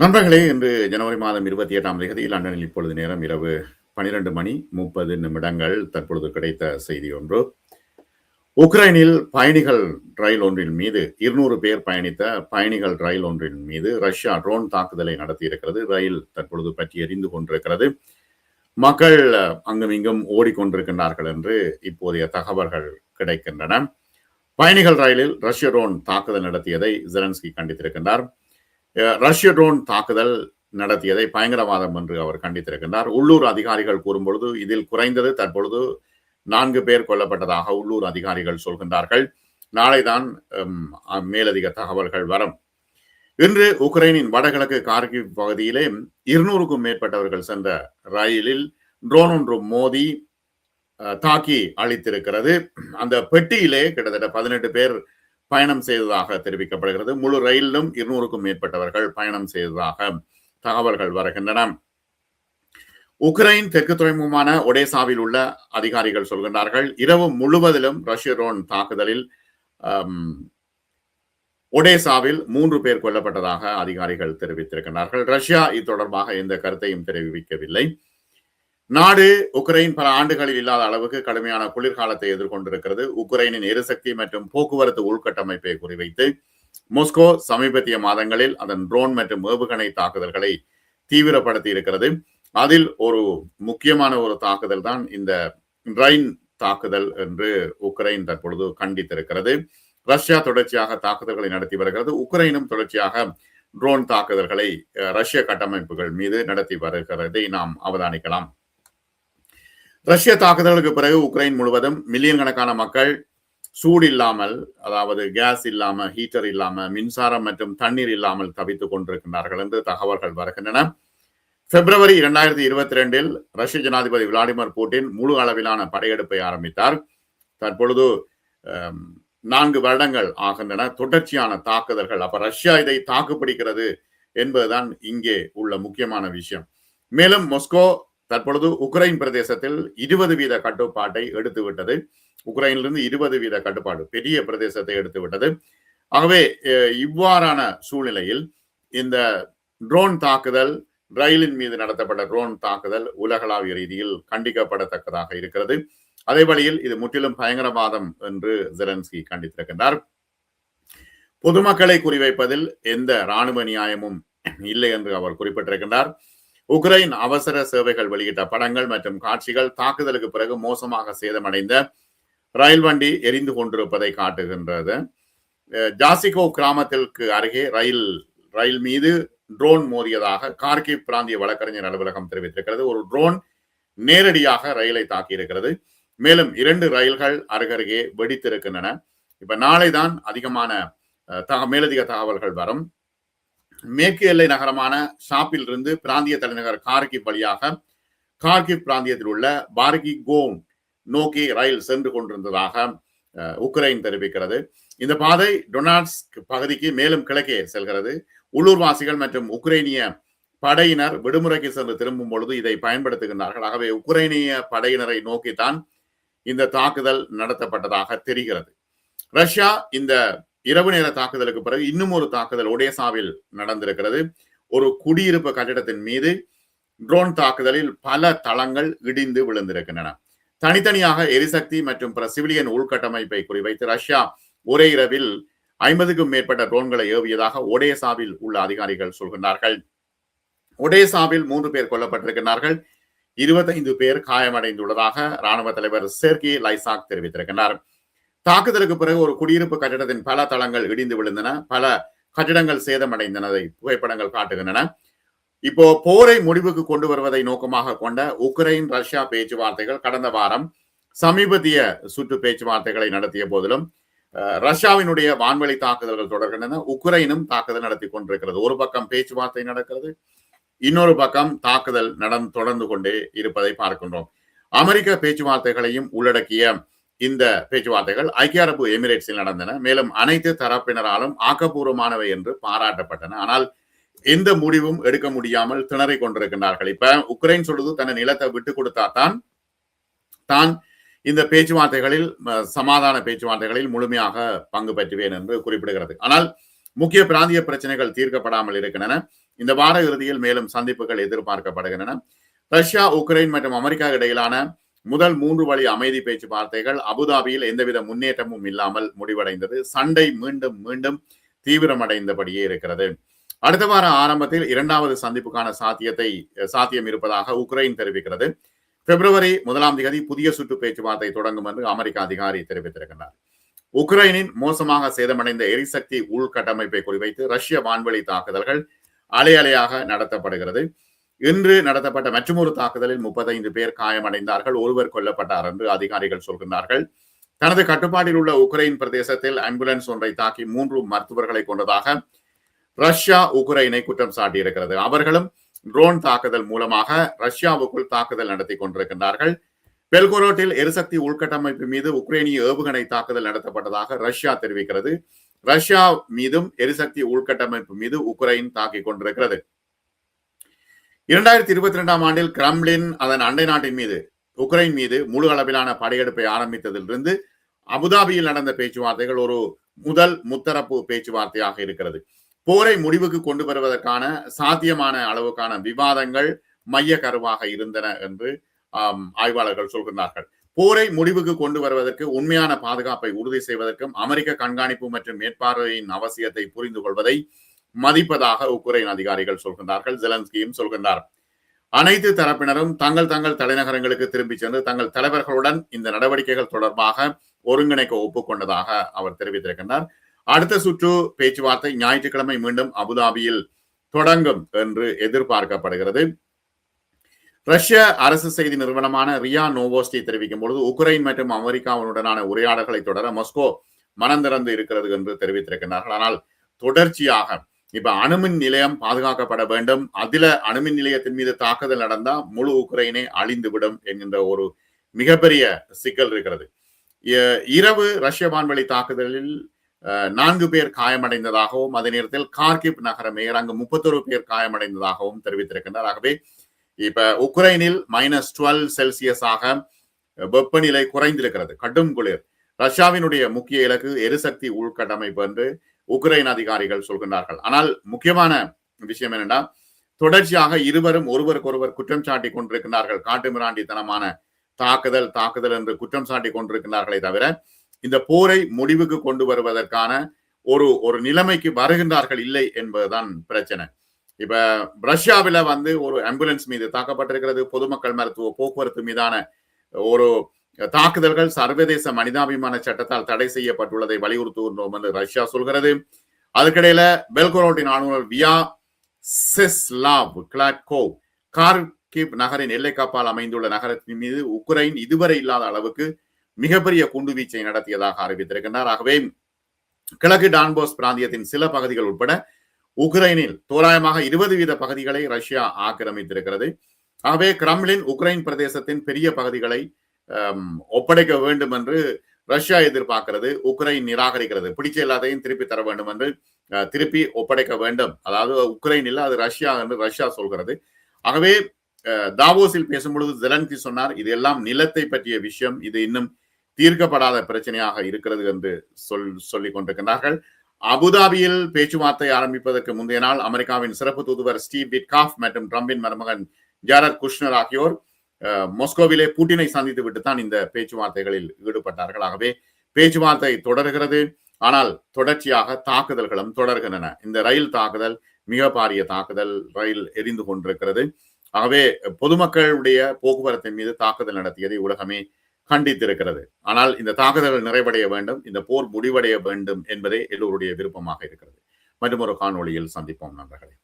நண்பர்களே இன்று ஜனவரி மாதம் இருபத்தி எட்டாம் தேதி லண்டனில் இப்பொழுது நேரம் இரவு பனிரெண்டு மணி முப்பது நிமிடங்கள். தற்பொழுது கிடைத்த செய்தி ஒன்று. உக்ரைனில் பயணிகள் ரயில் ஒன்றின் மீது இருநூறு பேர் பயணித்த பயணிகள் ரயில் ஒன்றின் மீது ரஷ்யா ட்ரோன் தாக்குதலை நடத்தியிருக்கிறது. ரயில் தற்பொழுது பற்றி எரிந்து கொண்டிருக்கிறது. மக்கள் அங்கும் இங்கும் ஓடிக்கொண்டிருக்கின்றார்கள் என்று இப்போதைய தகவல்கள் கிடைக்கின்றன. பயணிகள் ரயிலில் ரஷ்ய ட்ரோன் தாக்குதல் நடத்தியதை ஜெலன்ஸ்கி கண்டித்திருக்கின்றார். ரஷ்ய ட்ரோன் தாக்குதல் நடத்தியதை பயங்கரவாதம் என்று அவர் கண்டித்திருக்கின்றார். உள்ளூர் அதிகாரிகள் கூறும்பொழுது இதில் குறைந்தது தற்பொழுது நான்கு பேர் கொல்லப்பட்டதாக உள்ளூர் அதிகாரிகள் சொல்கின்றார்கள். நாளைதான் மேலதிக தகவல்கள் வரும். இன்று உக்ரைனின் வடகிழக்கு கார்கிவ் பகுதியிலே இருநூறுக்கும் மேற்பட்டவர்கள் சென்ற ரயிலில் ட்ரோன் ஒன்று மோதி அஹ், தாக்கி அழித்திருக்கிறது. அந்த பெட்டியிலே கிட்டத்தட்ட பதினெட்டு பேர் பயணம் செய்ததாக தெரிவிக்கப்படுகிறது. முழு ரயிலும் இருநூறுக்கும் மேற்பட்டவர்கள் பயணம் செய்ததாக தகவல்கள் வருகின்றன. உக்ரைன் தெற்கு துறைமுகமான ஒடேசாவில் உள்ள அதிகாரிகள் சொல்கின்றார்கள் இரவு முழுவதிலும் ரஷ்ய ரோன் தாக்குதலில் ஒடேசாவில் மூன்று பேர் கொல்லப்பட்டதாக அதிகாரிகள் தெரிவித்திருக்கிறார்கள் ரஷ்யா இது தொடர்பாக எந்த கருத்தையும் தெரிவிக்கவில்லை. நாடு உக்ரைன் பல ஆண்டுகளில் இல்லாத அளவுக்கு கடுமையான குளிர்காலத்தை எதிர்கொண்டிருக்கிறது. உக்ரைனின் எரிசக்தி மற்றும் போக்குவரத்து உள்கட்டமைப்பை குறிவைத்து மோஸ்கோ சமீபத்திய மாதங்களில் அதன் ட்ரோன் மற்றும் ஏவுகணை தாக்குதல்களை தீவிரப்படுத்தி இருக்கிறது. அதில் ஒரு முக்கியமான ஒரு தாக்குதல் தான் இந்த ரைன் தாக்குதல் என்று உக்ரைன் தற்பொழுது கண்டித்திருக்கிறது. ரஷ்யா தொடர்ச்சியாக தாக்குதல்களை நடத்தி வருகிறது. உக்ரைனும் தொடர்ச்சியாக ட்ரோன் தாக்குதல்களை ரஷ்ய கட்டமைப்புகள் மீது நடத்தி வருகிறதை நாம் அவதானிக்கலாம். ரஷ்ய தாக்குதலுக்கு பிறகு உக்ரைன் முழுவதும் மில்லியன் கணக்கான மக்கள் சூடு இல்லாமல் அதாவது கேஸ் இல்லாம ஹீட்டர் இல்லாம மின்சாரம் மற்றும் தண்ணீர் இல்லாமல் தவித்துக் கொண்டிருக்கின்றார்கள் என்று தகவல்கள் வருகின்றன. பிப்ரவரி இரண்டாயிரத்தி இருபத்தி ரெண்டில் ரஷ்ய ஜனாதிபதி விளாடிமிர் புட்டின் முழு அளவிலான படையெடுப்பை ஆரம்பித்தார். தற்பொழுது நான்கு வருடங்கள் ஆகின்றன. தொடர்ச்சியான தாக்குதல்கள். அப்ப ரஷ்யா இதை தாக்குப்பிடிக்கிறது என்பதுதான் இங்கே உள்ள முக்கியமான விஷயம். மேலும் மொஸ்கோ தற்பொழுது உக்ரைன் பிரதேசத்தில் இருபது வீத கட்டுப்பாட்டை எடுத்து விட்டது. உக்ரைனிலிருந்து இருபது வீத கட்டுப்பாடு பெரிய பிரதேசத்தை எடுத்து விட்டது. ஆகவே அஹ், இவ்வாறான சூழ்நிலையில் இந்த ட்ரோன் தாக்குதல் ரயிலின் மீது நடத்தப்பட்ட ட்ரோன் தாக்குதல் உலகளாவிய ரீதியில் கண்டிக்கப்படத்தக்கதாக இருக்கிறது. அதே வழியில் இது முற்றிலும் பயங்கரவாதம் என்று ஜெலன்ஸ்கி கண்டித்திருக்கின்றார். பொதுமக்களை குறிவைப்பதில் எந்த இராணுவ நியாயமும் இல்லை என்று அவர் குறிப்பிட்டிருக்கின்றார். உக்ரைன் அவசர சேவைகள் வெளியிட்ட படங்கள் மற்றும் காட்சிகள் தாக்குதலுக்கு பிறகு மோசமாக சேதமடைந்த ரயில் வண்டி எரிந்து கொண்டிருப்பதை காட்டுகின்றது. ஜாசிகோ கிராமத்திற்கு அருகே ரயில் ரயில் மீது ட்ரோன் மோதியதாக கார்கி பிராந்திய வழக்கறிஞர் அலுவலகம் தெரிவித்திருக்கிறது. ஒரு ட்ரோன் நேரடியாக ரயிலை தாக்கியிருக்கிறது. மேலும் இரண்டு ரயில்கள் அருகருகே வெடித்திருக்கின்றன. இப்ப நாளை தான் அதிகமான தக மேலதிக தகவல்கள் வரும். மேற்கு எல்லை நகரமான ஷாப்பில் இருந்து பிராந்திய தலைநகர் கார்கிப் வழியாக கார்கிப் பிராந்தியத்தில் உள்ள பார்கி கோன் நோக்கி ரயில் சென்று கொண்டிருந்ததாக உக்ரைன் தெரிவிக்கிறது. இந்த பாதை டொனாட்ஸ்க் பகுதிக்கு மேலும் கிழக்கே செல்கிறது. உள்ளூர்வாசிகள் மற்றும் உக்ரைனிய படையினர் விடுமுறைக்கு சென்று திரும்பும் பொழுது இதை பயன்படுத்துகின்றார்கள். ஆகவே உக்ரைனிய படையினரை நோக்கித்தான் இந்த தாக்குதல் நடத்தப்பட்டதாக தெரிகிறது. ரஷ்யா இந்த இரவு நேர தாக்குதலுக்கு பிறகு இன்னும் ஒரு தாக்குதல் ஒடேசாவில் நடந்திருக்கிறது. ஒரு குடியிருப்பு கட்டிடத்தின் மீது ட்ரோன் தாக்குதலில் பல தளங்கள் இடிந்து விழுந்திருக்கின்றன. தனித்தனியாக எரிசக்தி மற்றும் பிற சிவிலியன் உள்கட்டமைப்பை குறிவைத்து ரஷ்யா ஒரே இரவில் ஐம்பதுக்கும் மேற்பட்ட ட்ரோன்களை ஏவியதாக ஒடேசாவில் உள்ள அதிகாரிகள் சொல்கின்றார்கள். ஒடேசாவில் மூன்று பேர் கொல்லப்பட்டிருக்கிறார்கள் இருபத்தைந்து பேர் காயமடைந்துள்ளதாக ராணுவ தலைவர் செர்கி லைசாக் தெரிவித்திருக்கிறார் தாக்குதலுக்கு பிறகு ஒரு குடியிருப்பு கட்டிடத்தின் பல தளங்கள் இடிந்து விழுந்தன பல கட்டிடங்கள் சேதமடைந்தனதை புகைப்படங்கள் காட்டுகின்றன. இப்போ போரை முடிவுக்கு கொண்டு வருவதை நோக்கமாக கொண்ட உக்ரைன் ரஷ்யா பேச்சுவார்த்தைகள் கடந்த வாரம் சமீபத்திய சுற்று பேச்சுவார்த்தைகளை நடத்திய போதிலும் அஹ், ரஷ்யாவினுடைய வான்வழி தாக்குதல்கள் தொடர்கின்றன உக்ரைனும் தாக்குதல் நடத்தி கொண்டிருக்கிறது. ஒரு பக்கம் பேச்சுவார்த்தை நடக்கிறது இன்னொரு பக்கம் தாக்குதல் நடந்து தொடர்ந்து கொண்டே இருப்பதை பார்க்கின்றோம். அமெரிக்க பேச்சுவார்த்தைகளையும் உள்ளடக்கிய இந்த பேச்சுவார்த்தைகள் ஐக்கிய அரபு எமிரேட்ஸில் நடந்தன. மேலும் அனைத்து தரப்பினராலும் ஆக்கப்பூர்வமானவை என்று பாராட்டப்பட்டன. ஆனால் எந்த முடிவும் எடுக்க முடியாமல் திணறிக் கொண்டிருக்கின்றார்கள். இப்ப உக்ரைன் சொல்லுது தன்னை நிலத்தை விட்டு கொடுத்தா தான் தான் இந்த பேச்சுவார்த்தைகளில் சமாதான பேச்சுவார்த்தைகளில் முழுமையாக பங்கு பெற்றுவேன் என்று குறிப்பிடுகிறது. ஆனால் முக்கிய பிராந்திய பிரச்சனைகள் தீர்க்கப்படாமல் இருக்கின்றன. இந்த வார இறுதியில் மேலும் சந்திப்புகள் எதிர்பார்க்கப்படுகின்றன. ரஷ்யா உக்ரைன் மற்றும் அமெரிக்கா இடையிலான முதல் மூன்று வழி அமைதி பேச்சுவார்த்தைகள் அபுதாபியில் எந்தவித முன்னேற்றமும் இல்லாமல் முடிவடைந்தது. சண்டை மீண்டும் மீண்டும் தீவிரமடைந்தபடியே இருக்கிறது. அடுத்த வார ஆரம்பத்தில் இரண்டாவது சந்திப்புக்கான சாத்தியத்தை சாத்தியம் இருப்பதாக உக்ரைன் தெரிவிக்கிறது. பிப்ரவரி முதலாம் தேதி புதிய சுற்று பேச்சுவார்த்தை தொடங்கும் என்று அமெரிக்க அதிகாரி தெரிவித்திருக்கிறார் உக்ரைனின் மோசமாக சேதமடைந்த எரிசக்தி உள்கட்டமைப்பை குறிவைத்து ரஷ்ய வான்வெளி தாக்குதல்கள் அலையலையாக நடத்தப்படுகிறது. இன்று நடத்தப்பட்ட மற்றொரு தாக்குதலில் முப்பத்தைந்து பேர் காயமடைந்தார்கள் ஒருவர் கொல்லப்பட்டார் என்று அதிகாரிகள் சொல்கின்றார்கள். தனது கட்டுப்பாட்டில் உள்ள உக்ரைன் பிரதேசத்தில் ஆம்புலன்ஸ் ஒன்றை தாக்கி மூன்று மருத்துவர்களை கொண்டதாக ரஷ்யா உக்ரைனை குற்றம் சாட்டியிருக்கிறது. அவர்களும் ட்ரோன் தாக்குதல் மூலமாக ரஷ்யாவுக்குள் தாக்குதல் நடத்தி கொண்டிருக்கின்றார்கள். பெல்கோரோட்டில் எரிசக்தி உள்கட்டமைப்பு மீது உக்ரைனிய ஏவுகணை தாக்குதல் நடத்தப்பட்டதாக ரஷ்யா தெரிவிக்கிறது. ரஷ்யா மீதும் எரிசக்தி உள்கட்டமைப்பு மீது உக்ரைன் தாக்கிக் கொண்டிருக்கிறது. இரண்டாயிரத்தி இருபத்தி ரெண்டாம் ஆண்டில் கிரம்லின் அதன் அண்டை நாட்டின் மீது உக்ரைன் மீது முழு அளவிலான படையெடுப்பை ஆரம்பித்ததிலிருந்து அபுதாபியில் நடந்த பேச்சுவார்த்தைகள் ஒரு முதல் முத்தரப்பு பேச்சுவார்த்தையாக இருக்கிறது. போரை முடிவுக்கு கொண்டு வருவதற்கான சாத்தியமான அளவுக்கான விவாதங்கள் மைய கருவாக இருந்தன என்று ஆய்வாளர்கள் சொல்கிறார்கள் போரை முடிவுக்கு கொண்டு வருவதற்கு உண்மையான பாதுகாப்பை உறுதி செய்வதற்கும் அமெரிக்க கண்காணிப்பு மற்றும் மேற்பார்வையின் அவசியத்தை புரிந்து கொள்வதை மதிப்பதாக உக்ரைன் அதிகாரிகள் சொல்கின்றார்கள் ஜெலன்ஸ்கியும் சொல்கின்றார். அனைத்து தரப்பினரும் தங்கள் தங்கள் தலைநகரங்களுக்கு திரும்பி சென்று தங்கள் தலைவர்களுடன் இந்த நடவடிக்கைகள் தொடர்பாக ஒருங்கிணைக்க ஒப்புக்கொண்டதாக அவர் தெரிவித்திருக்கின்றார். அடுத்த சுற்று பேச்சுவார்த்தை ஞாயிற்றுக்கிழமை மீண்டும் அபுதாபியில் தொடங்கும் என்று எதிர்பார்க்கப்படுகிறது. ரஷ்ய அரசு செய்தி நிறுவனமான ரியா நோவோஸ்டி தெரிவிக்கும் பொழுது உக்ரைன் மற்றும் அமெரிக்காவுடனான உரையாடல்களை தொடர மஸ்கோ மனம் திறந்து இருக்கிறது என்று தெரிவித்திருக்கிறார்கள் ஆனால் தொடர்ச்சியாக இப்ப அணுமின் நிலையம் பாதுகாக்கப்பட வேண்டும். அதுல அணுமின் நிலையத்தின் மீது தாக்குதல் நடந்தா முழு உக்ரைனை அழிந்துவிடும் என்கின்ற ஒரு மிகப்பெரிய சிக்கல் இருக்கிறது. இரவு ரஷ்ய வான்வழி தாக்குதலில் நான்கு பேர் காயமடைந்ததாகவும் அதே நேரத்தில் கார்கிப் நகர மேயர் அங்கு முப்பத்தொரு பேர் காயமடைந்ததாகவும் தெரிவித்திருக்கின்றார். ஆகவே இப்ப உக்ரைனில் மைனஸ் டுவெல் செல்சியஸாக வெப்பநிலை குறைந்திருக்கிறது. கடும் குளிர். ரஷ்யாவினுடைய முக்கிய இலக்கு எரிசக்தி உள்கட்டமைப்பு என்று உக்ரைன் அதிகாரிகள் சொல்கின்றார்கள். ஆனால் முக்கியமான விஷயம் என்னென்னா தொடர்ச்சியாக இருவரும் ஒருவருக்கொருவர் குற்றம் சாட்டி கொண்டிருக்கிறார்கள் காட்டுமிராண்டித்தனமான தாக்குதல் தாக்குதல் என்று குற்றம் சாட்டி கொண்டிருக்கிறார்களே தவிர இந்த போரை முடிவுக்கு கொண்டு வருவதற்கான ஒரு ஒரு நிலைமைக்கு வருகின்றார்கள் இல்லை என்பதுதான் பிரச்சனை. இப்ப ரஷ்யாவில வந்து ஒரு ஆம்புலன்ஸ் மீது தாக்கப்பட்டிருக்கிறது. பொதுமக்கள் மருத்துவ போக்குவரத்து மீதான ஒரு தாக்குதல்கள் சர்வதேச மனிதாபிமான சட்டத்தால் தடை செய்யப்பட்டுள்ளதை வலியுறுத்துகின்றோம் என்று ரஷ்யா சொல்கிறது. அதுக்கிடையில பெல்கோரோட்டின் ஆளுநர் வியா செஸ்லாவ் கிளாட்கோ கார்கிவ் நகரின் எல்லை காப்பால் அமைந்துள்ள நகரத்தின் மீது உக்ரைன் இதுவரை இல்லாத அளவுக்கு மிகப்பெரிய குண்டுவீச்சை நடத்தியதாக அறிவித்திருக்கின்றார். ஆகவே கிழக்கு டான்போஸ் பிராந்தியத்தின் சில பகுதிகள் உட்பட உக்ரைனில் தோராயமாக இருபது வீத பகுதிகளை ரஷ்யா ஆக்கிரமித்திருக்கிறது. ஆகவே கிரம்லின் உக்ரைன் பிரதேசத்தின் பெரிய பகுதிகளை ஒப்படைக்க வேண்டும் என்று ரஷ்யா எதிர்பார்க்கிறது உக்ரைன் நிராகரிக்கிறது. பிடிச்ச எல்லாத்தையும் திருப்பி தர வேண்டும் என்று திருப்பி ஒப்படைக்க வேண்டும். அதாவது உக்ரைன் இல்லை அது ரஷ்யா என்று ரஷ்யா சொல்கிறது. ஆகவே தாவோஸில் பேசும்பொழுது ஜெலன்கி சொன்னார் இது எல்லாம் நிலத்தை பற்றிய விஷயம். இது இன்னும் தீர்க்கப்படாத பிரச்சனையாக இருக்கிறது என்று சொல் சொல்லிக் கொண்டிருக்கிறார்கள் அபுதாபியில் பேச்சுவார்த்தை ஆரம்பிப்பதற்கு முந்தைய நாள் அமெரிக்காவின் சிறப்பு தூதுவர் ஸ்டீவ் பிட்காஃப் மற்றும் ட்ரம்பின் மருமகன் ஜாரத் குஷ்னர் ஆகியோர் மொஸ்கோவிலே பூட்டினை சந்தித்து விட்டு தான் இந்த பேச்சுவார்த்தைகளில் ஈடுபட்டார்கள். ஆகவே பேச்சுவார்த்தை தொடர்கிறது. ஆனால் தொடர்ச்சியாக தாக்குதல்களும் தொடர்கின்றன. இந்த ரயில் தாக்குதல் மிக பாரிய தாக்குதல் ரயில் எரிந்து கொண்டிருக்கிறது. ஆகவே பொதுமக்களுடைய போக்குவரத்தின் மீது தாக்குதல் நடத்தியதை உலகமே கண்டித்திருக்கிறது. ஆனால் இந்த தாக்குதல்கள் நிறைவடைய வேண்டும் இந்த போர் முடிவடைய வேண்டும் என்பதே எல்லோருடைய விருப்பமாக இருக்கிறது. மற்றும் ஒரு காணொளியில் சந்திப்போம் நண்பர்களே.